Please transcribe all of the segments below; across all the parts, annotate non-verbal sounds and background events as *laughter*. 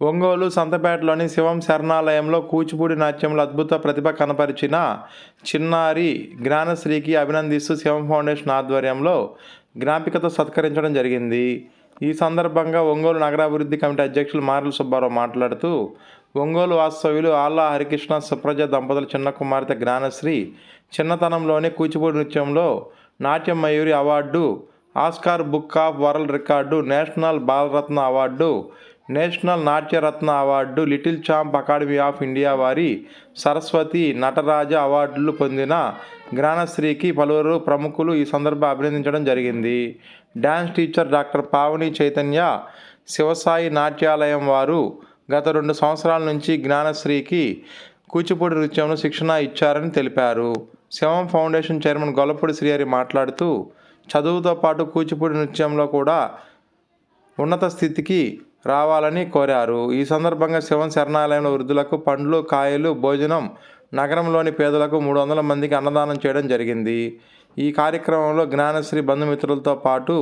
ఒంగోలు సంతపేటలోని శివం శరణాలయంలో కూచిపూడి నాట్యంలో అద్భుత ప్రతిభ కనపరిచిన చిన్నారి జ్ఞానశ్రీకి అభినందిస్తూ శివం ఫౌండేషన్ ఆధ్వర్యంలో జ్ఞాపికతో సత్కరించడం జరిగింది. ఈ సందర్భంగా ఒంగోలు నగరాభివృద్ధి కమిటీ అధ్యక్షులు మారెల సుబ్బారావు మాట్లాడుతూ ఒంగోలు వాస్తవ్యులు ఆల్లా హరికృష్ణ సుప్రజ దంపతుల చిన్న కుమార్తె జ్ఞానశ్రీ చిన్నతనంలోనే కూచిపూడి నృత్యంలో నాట్యం Mayuri award Oscar book of world record national Balaratna award national Natyaratna award little champ academy of India వారి సరస్వతి నటరాజ అవార్డులు పొందిన జ్ఞానశ్రీకి పలువురు ప్రముఖులు ఈ సందర్భ అభినందించడం జరిగింది. Dance teacher doctor Pavani Chaitanya Shivasai Natyalayam వారు గత రెండు సంవత్సరాల నుంచి జ్ఞానశ్రీకి కూచిపూడి నృత్యంలో శిక్షణ ఇచ్చారని తెలిపారు. శివం ఫౌండేషన్ చైర్మన్ గొల్లపూడి శ్రీహరి మాట్లాడుతూ చదువుతో పాటు కూచిపూడి నృత్యంలో కూడా ఉన్నత స్థితికి రావాలని కోరారు. ఈ సందర్భంగా శివం శరణాలయంలో వృద్ధులకు పండ్లు కాయలు భోజనం నగరంలోని పేదలకు మూడు వందల మందికి అన్నదానం చేయడం జరిగింది. ఈ కార్యక్రమంలో జ్ఞానశ్రీ బంధుమిత్రులతో పాటు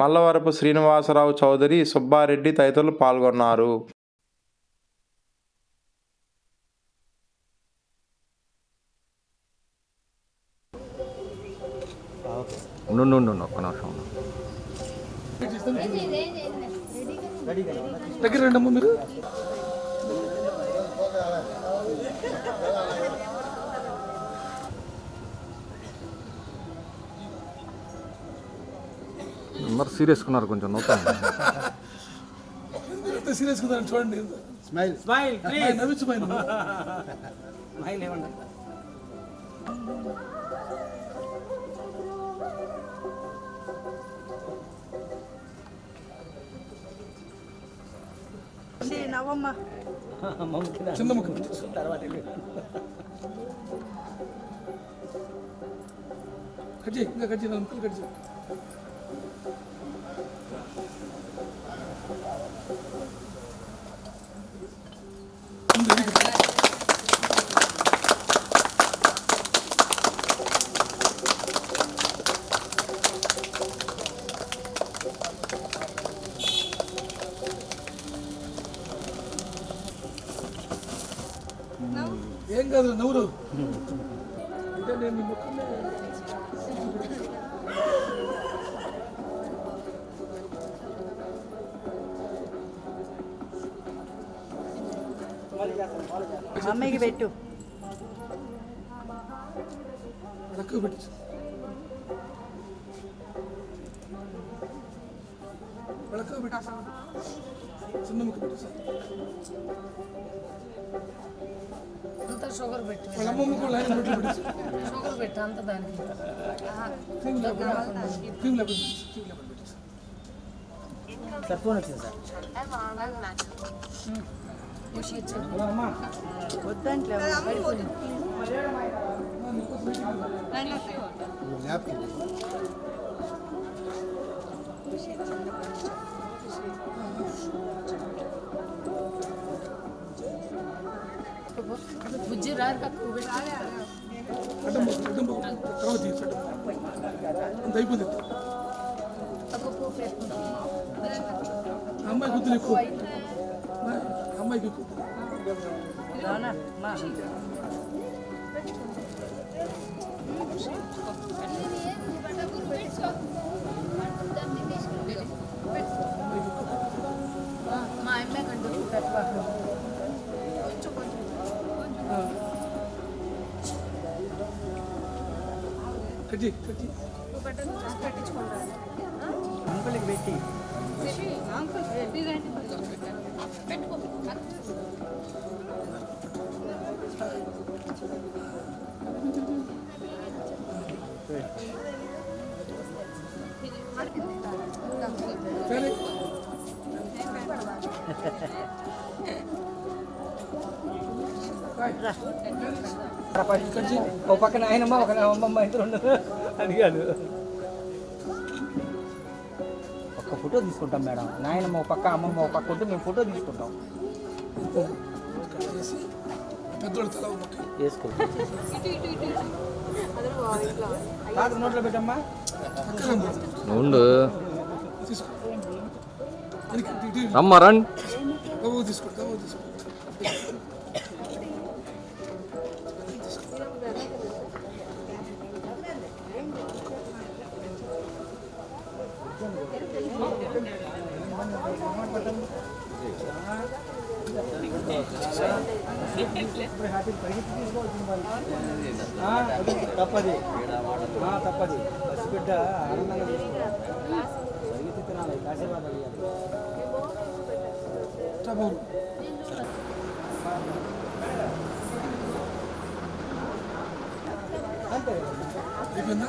మల్లవరపు శ్రీనివాసరావు చౌదరి సుబ్బారెడ్డి తదితరులు పాల్గొన్నారు. దగ్గర రండి అమ్మ మీరు. అందరు సీరియస్గా ఉన్నారు కొంచెం నవ్వుతాం. ఎంత సీరియస్ చూడండి. స్మైల్ స్మైల్ నవ్వించు స్మైల్ ఇవ్వండి నవ్వమ్మ మమ్మల్ని చిన్న ముక్క తర్వాత కట్ చేయి ఇంకా కట్ చేయి నాలుగు ముక్కలు కట్ చేయి ಬೇಕಾದ್ರೆ ನವರು അമ്മയ്ക്ക് പറ്റൂ അതൊക്കെ പിടിച്ചു വിളക്ക് വിട്ടു നമുക്ക് പിടിച്ചു షుగర్ పెట్టు. వాళ్ళ అమ్మమ్మ కూడా లైన్ పెట్టి పెట్టి షుగర్ పెట్టు అంత దానికి. క్రీమ్ లేకుండా క్రీమ్ లేకుండా క్రీమ్ లేకుండా పెట్టి సార్ ఫోన్ వచ్చింది సార్. ఖుషి ఇచ్చి వద్దంట్లే జ్ఞాపకం బుజ్జి రారు కక్కు పెట్టు అడ్డం పో, అడ్డం పో. తర్వాత తీయచ్చు అడ్డం పో. అంత అయిపోయింది తక్కువ పో పెట్టు ఆ అమ్మాయి గుర్తులు ఎక్కువ ఆ అమ్మాయికి ఎక్కువ అవునా మా మా कटी कटी वो बटन कटी छोड़ रहा है अंकल एक बेटी। बेटी अंकल बेटी रहने पेट को चले। *laughs* *laughs* సరే ఒక పక్కన ఆయనమ్మ ఒక అమ్మమ్మ ఇద్దరు ఉండదు అడిగాడు ఒక్క ఫోటో తీసుకుంటాం మేడం. నాయనమ్మ ఒక పక్క అమ్మమ్మ ఒక పక్క ఉంటే మేము ఫోటో తీసుకుంటాం. ఒక వేసుకో నోట్లో పెట్టమ్మా. ఉండు. రమ్మ రండి బాబు తీసుకోండి తప్పది. తప్పది పసిబిడ్డ ఆనందంగా తీసుకోవాలి పరిగెత్తి తినాలి కాసేపు అడిగాలి అంతే అయిపోయిందా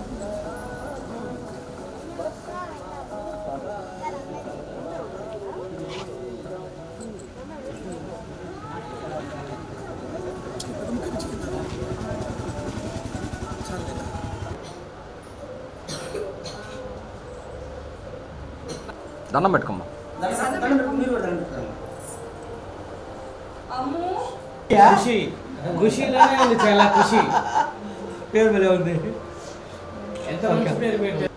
దండం పెట్టుకోమ్మా. ఖుషి. ఖుషిలోనే ఉంది చాలా ఖుషి. పేరు భలే ఉంది. ఎంత మంచి పేరు పెట్టారు?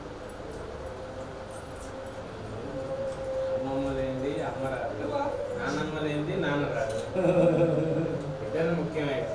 అమ్మమ్మలేంది అమ్మ రాదు నాన్నమ్మలేంది నాన్న రాదు ఇద్దరు *laughs*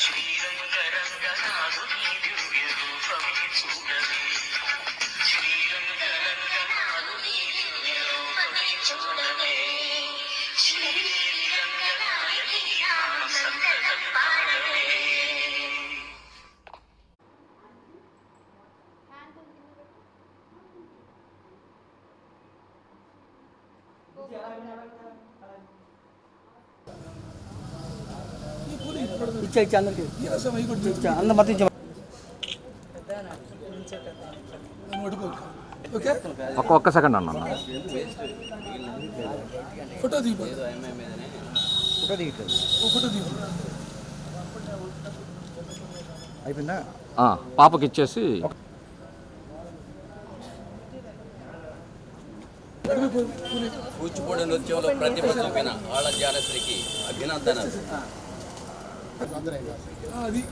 శ్రీరంగరంగనాథుని దివ్య రూపమే చూడవే. ఇచ్చా ఇచ్చా అందరికి. ఇచ్చా అందరు మొత్తం ఇచ్చా ఒక్క ఒక్క సెకండ్ అన్న ఫోటో దిగు. ఫోటో దిగుతుంది ఫోటో దిగు. అయిపోయిందా? ఆ, పాపకి ఇచ్చేసి. కూచిపూడి నృత్యంలో ప్రతిభ చూపిన ఆళ్ళ జ్ఞానశ్రీకి అభినందనలు. ఆ, అది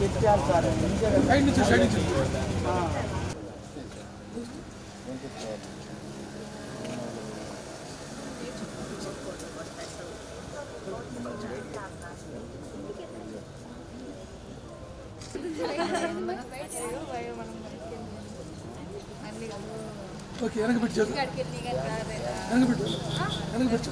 పెట్టాలి సార్ సైడ్ నుంచి ఓకే వెనక పెట్టి వెనక పెట్టు. వెనక పెట్టు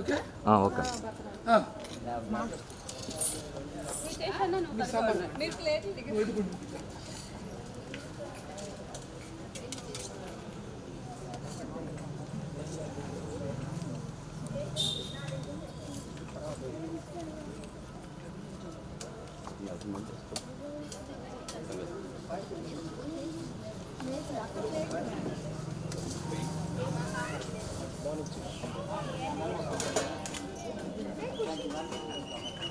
ఓకే? ఓకే. ఆ. మీ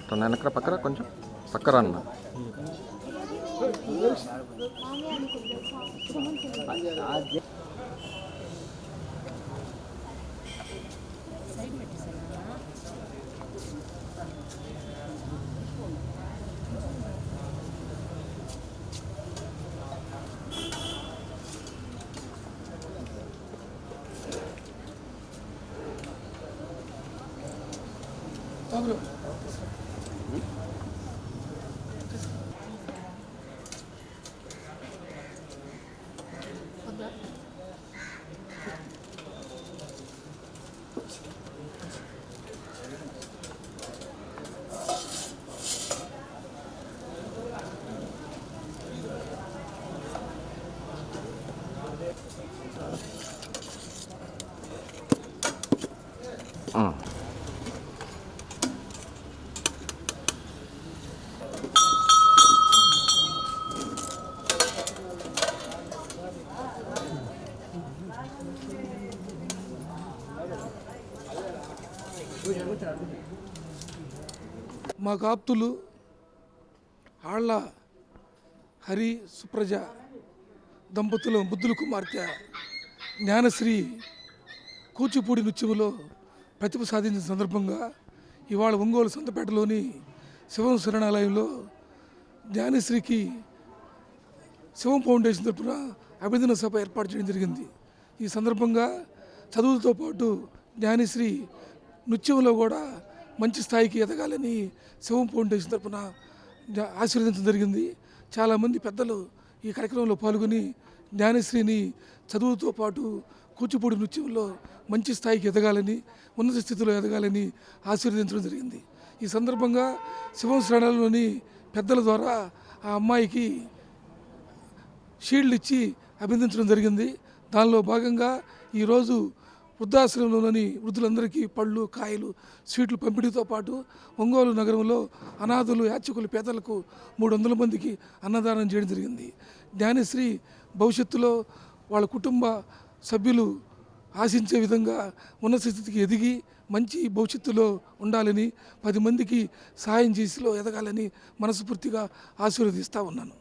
సాంబార్. ఓడి పక్కన కొంచెం పక్కరా అన్న బాబు ఆ. మా కాప్తులు ఆళ్ళ హరి సుప్రజ దంపతులు బుద్ధుల కుమార్తె జ్ఞానశ్రీ కూచిపూడి నృత్యములో ప్రతిభ సాధించిన సందర్భంగా ఇవాళ ఒంగోలు సొంతపేటలోని శివం శరణాలయంలో జ్ఞానశ్రీకి శివం ఫౌండేషన్ తరఫున అభినందన సభ ఏర్పాటు చేయడం జరిగింది. ఈ సందర్భంగా చదువులతో పాటు జ్ఞానిశ్రీ నృత్యంలో కూడా మంచి స్థాయికి ఎదగాలని శివం ఫౌండేషన్ తరఫున ఆశీర్వదించడం జరిగింది. చాలామంది పెద్దలు ఈ కార్యక్రమంలో పాల్గొని జ్ఞానశ్రీని చదువుతో పాటు కూచిపూడి నృత్యంలో మంచి స్థాయికి ఎదగాలని ఉన్నత స్థితిలో ఎదగాలని ఆశీర్వదించడం జరిగింది. ఈ సందర్భంగా శివం శ్రేణాలలోని పెద్దల ద్వారా ఆ అమ్మాయికి షీల్డ్ ఇచ్చి అభినందించడం జరిగింది. దానిలో భాగంగా ఈరోజు వృద్ధాశ్రమంలోని వృద్ధులందరికీ పళ్ళు కాయలు స్వీట్లు పంపిణీతో పాటు ఒంగోలు నగరంలో అనాథులు యాచకులు పేదలకు మూడు వందల మందికి అన్నదానం చేయడం జరిగింది. జ్ఞానశ్రీ భవిష్యత్తులో వాళ్ళ కుటుంబ సభ్యులు ఆశించే విధంగా ఉన్నత స్థితికి ఎదిగి మంచి భవిష్యత్తులో ఉండాలని పది మందికి సహాయం చేసిలో ఎదగాలని మనస్ఫూర్తిగా ఆశీర్వదిస్తూ ఉన్నాను.